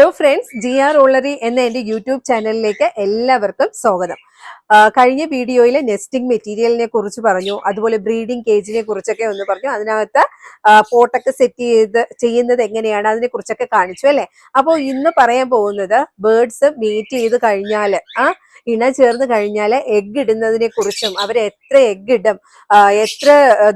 Hello friends G R ഓളറി എന്ന എന്റെ യൂട്യൂബ് ചാനലിലേക്ക് എല്ലാവർക്കും സ്വാഗതം. കഴിഞ്ഞ വീഡിയോയിൽ നെസ്റ്റിംഗ് മെറ്റീരിയലിനെ കുറിച്ച് പറഞ്ഞു അതുപോലെ ബ്രീഡിംഗ് കേജിനെ കുറിച്ചൊക്കെ ഒന്ന് പറഞ്ഞു. അതിനകത്ത് പോട്ടൊക്കെ സെറ്റ് ചെയ്ത് ചെയ്യുന്നത് എങ്ങനെയാണ് അതിനെ കുറിച്ചൊക്കെ കാണിച്ചു അല്ലെ? അപ്പോൾ ഇന്ന് പറയാൻ പോകുന്നത് ബേർഡ്സ് മീറ്റ് ചെയ്ത് കഴിഞ്ഞാൽ ആ ഇണ ചേർന്ന് കഴിഞ്ഞാൽ എഗ് ഇടുന്നതിനെ കുറിച്ചും അവർ എത്ര എഗ് ഇടും എത്ര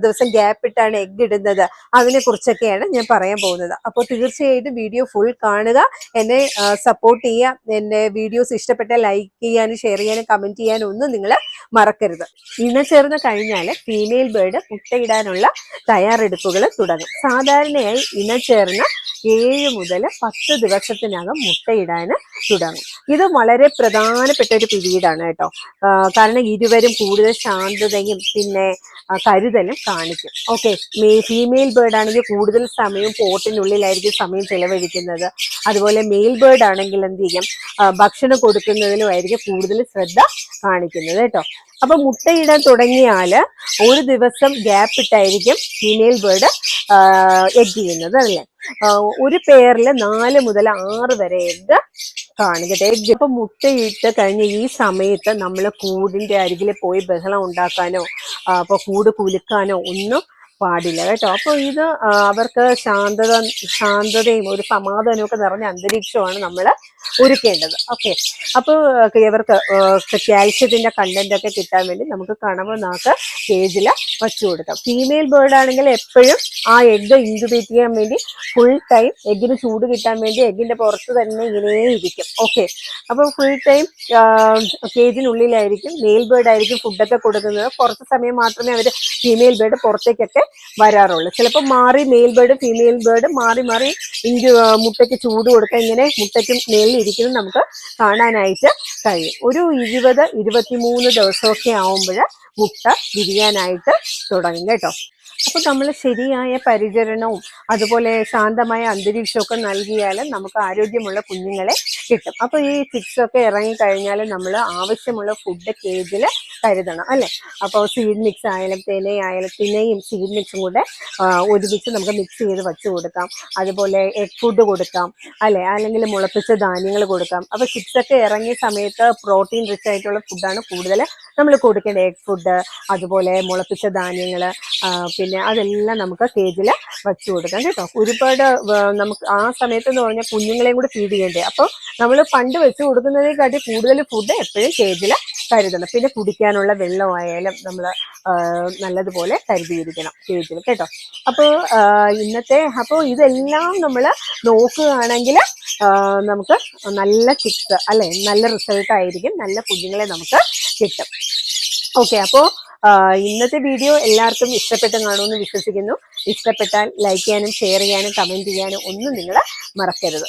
ദിവസം ഗ്യാപ്പ് ഇട്ടാണ് എഗ് ഇടുന്നത് അതിനെ കുറിച്ചൊക്കെയാണ് ഞാൻ പറയാൻ പോകുന്നത്. അപ്പോൾ തീർച്ചയായിട്ടും വീഡിയോ ഫുൾ കാണുക. എന്നെ സപ്പോർട്ട് ചെയ്യുക. എന്നെ വീഡിയോസ് ഇഷ്ടപ്പെട്ട ലൈക്ക് ചെയ്യാനും ഷെയർ ചെയ്യാനും കമന്റ് ചെയ്യാനും ഒന്നും നിങ്ങൾ മറക്കരുത്. ഇന്ന് ചേർന്ന് കഴിഞ്ഞാൽ ഫീമെയിൽ ബേർഡ് മുട്ടയിടാനുള്ള തയ്യാറെടുപ്പുകൾ തുടങ്ങും. സാധാരണയായി ഇന ചേർന്ന് ഏഴ് മുതൽ പത്ത് ദിവസത്തിനകം മുട്ടയിടാൻ തുടങ്ങും. ഇത് വളരെ പ്രധാനപ്പെട്ട ഒരു പിരീഡാണ് കേട്ടോ. കാരണം ഇരുവരും കൂടുതൽ ശാന്തതയും പിന്നെ കരുതലും കാണിക്കും. ഓക്കെ ഫീമെയിൽ ബേർഡ് ആണെങ്കിൽ കൂടുതൽ സമയം പോട്ടിനുള്ളിലായിരിക്കും സമയം ചെലവഴിക്കുന്നത്. അതുപോലെ മെയിൽ ബേർഡ് ആണെങ്കിൽ എന്ത് ചെയ്യും? ഭക്ഷണം കൊടുക്കുന്നതിലും ആയിരിക്കും കൂടുതൽ ശ്രദ്ധ കാണിക്കുന്നത് കേട്ടോ. അപ്പൊ മുട്ടയിടാൻ തുടങ്ങിയാൽ ഒരു ദിവസം ഗ്യാപ്പ് ഇട്ടായിരിക്കും ഫീമെയിൽ ബേർഡ് എഗ് ചെയ്യുന്നത് അല്ലേ? ഒരു പേരിൽ നാല് മുതൽ ആറ് വരെ എഗ് കാണിക്കട്ടെ. എഗ് ഇപ്പൊ മുട്ടയിട്ട് കഴിഞ്ഞ ഈ സമയത്ത് നമ്മൾ കൂടിന്റെ അരികിൽ പോയി ബഹളം ഉണ്ടാക്കാനോ അപ്പോൾ അപ്പൊ കൂട് കുലുക്കാനോ ഒന്നും പാടില്ല കേട്ടോ. അപ്പോൾ ഇത് അവർക്ക് ശാന്തത ശാന്തതയും ഒരു സമാധാനവും ഒക്കെ നിറഞ്ഞ അന്തരീക്ഷമാണ് നമ്മൾ ഒരുക്കേണ്ടത്. ഓക്കെ. അപ്പോൾ ഇവർക്ക് കാൽഷ്യത്തിന്റെ കണ്ടന്റ് ഒക്കെ കിട്ടാൻ വേണ്ടി നമുക്ക് കണവ് നാക്ക് കേജിൽ വച്ചു കൊടുക്കാം. ഫീമെയിൽ ബേർഡ് ആണെങ്കിൽ എപ്പോഴും ആ എഗ് ഇൻക്യുബേറ്റ് ചെയ്യാൻ വേണ്ടി ഫുൾ ടൈം എഗ്ഗിന് ചൂട് കിട്ടാൻ വേണ്ടി എഗ്ഗിന്റെ പുറത്ത് തന്നെ ഇങ്ങനെ ഇരിക്കും. ഓക്കെ. അപ്പോൾ ഫുൾ ടൈം കേജിനുള്ളിലായിരിക്കും മെയിൽ ബേർഡ് ആയിരിക്കും ഫുഡൊക്കെ കൊടുക്കുന്നത്. കുറച്ച് സമയം മാത്രമേ അവർ ഫീമെയിൽ ബേർഡ് പുറത്തേക്കൊക്കെ വരാറുള്ളൂ. ചിലപ്പോൾ മാറി മെയിൽ ബേർഡ് ഫീമെയിൽ ബേർഡ് മാറി മാറി ഇഞ്ചു മുട്ടയ്ക്ക് ചൂട് കൊടുക്കുക ഇങ്ങനെ മുട്ടയ്ക്ക് മേലിൽ ഇരിക്കുന്നത് നമുക്ക് കാണാനായിട്ട് കഴിയും. ഒരു ഇരുപത് ഇരുപത്തിമൂന്ന് ദിവസമൊക്കെ ആവുമ്പോൾ മുട്ട വിരിയാനായിട്ട് തുടങ്ങും കേട്ടോ. അപ്പോൾ നമ്മൾ ശരിയായ പരിചരണവും അതുപോലെ ശാന്തമായ അന്തരീക്ഷമൊക്കെ നൽകിയാൽ നമുക്ക് ആരോഗ്യമുള്ള കുഞ്ഞുങ്ങളെ കിട്ടും. അപ്പോൾ ഈ ചിക്സ് ഒക്കെ ഇറങ്ങിക്കഴിഞ്ഞാൽ നമ്മൾ ആവശ്യമുള്ള ഫുഡ് കേജിൽ കരുതണം അല്ലെ? അപ്പോൾ സീഡ് മിക്സ് ആയാലും തേന ആയാലും തിനയും സീഡ് മിക്സും കൂടെ ഒരുമിച്ച് നമുക്ക് മിക്സ് ചെയ്ത് വെച്ച് കൊടുക്കാം. അതുപോലെ എഗ് ഫുഡ് കൊടുക്കാം അല്ലെ? അല്ലെങ്കിൽ മുളപ്പിച്ച ധാന്യങ്ങൾ കൊടുക്കാം. അപ്പോൾ ഒക്കെ ഇറങ്ങിയ സമയത്ത് പ്രോട്ടീൻ റിച്ച് ആയിട്ടുള്ള ഫുഡാണ് കൂടുതൽ നമ്മൾ കൊടുക്കേണ്ടത്. എഗ് ഫുഡ് അതുപോലെ മുളപ്പിച്ച ധാന്യങ്ങൾ പിന്നെ അതെല്ലാം നമുക്ക് കേജിൽ വെച്ച് കൊടുക്കാം കേട്ടോ. ഒരുപാട് നമുക്ക് ആ സമയത്ത് എന്ന് പറഞ്ഞാൽ കുഞ്ഞുങ്ങളെയും കൂടെ ഫീഡ് ചെയ്യണ്ടേ അപ്പോൾ നമ്മൾ പണ്ട് വെച്ച് കൊടുക്കുന്നതിനെക്കാട്ടി കൂടുതൽ ഫുഡ് എപ്പോഴും കേജിൽ കരുതണം. പിന്നെ കുടിക്കാനുള്ള വെള്ളമായാലും നമ്മൾ നല്ലതുപോലെ കരുതിയിരിക്കണം കേജിൽ കേട്ടോ. അപ്പോൾ ഇന്നത്തെ അപ്പോൾ ഇതെല്ലാം നമ്മൾ നോക്കുകയാണെങ്കിൽ നമുക്ക് നല്ല ചിക്സ് അല്ലെ നല്ല റിസൾട്ട് ആയിരിക്കും നല്ല കുഞ്ഞുങ്ങളെ നമുക്ക് കിട്ടും. ഓക്കെ അപ്പോൾ ഇന്നത്തെ വീഡിയോ എല്ലാവർക്കും ഇഷ്ടപ്പെട്ട് കാണുമെന്ന് വിശ്വസിക്കുന്നു. ഇഷ്ടപ്പെട്ടാൽ ലൈക്ക് ചെയ്യാനും ഷെയർ ചെയ്യാനും കമന്റ് ചെയ്യാനും ഒന്നും നിങ്ങൾ മറക്കരുത്.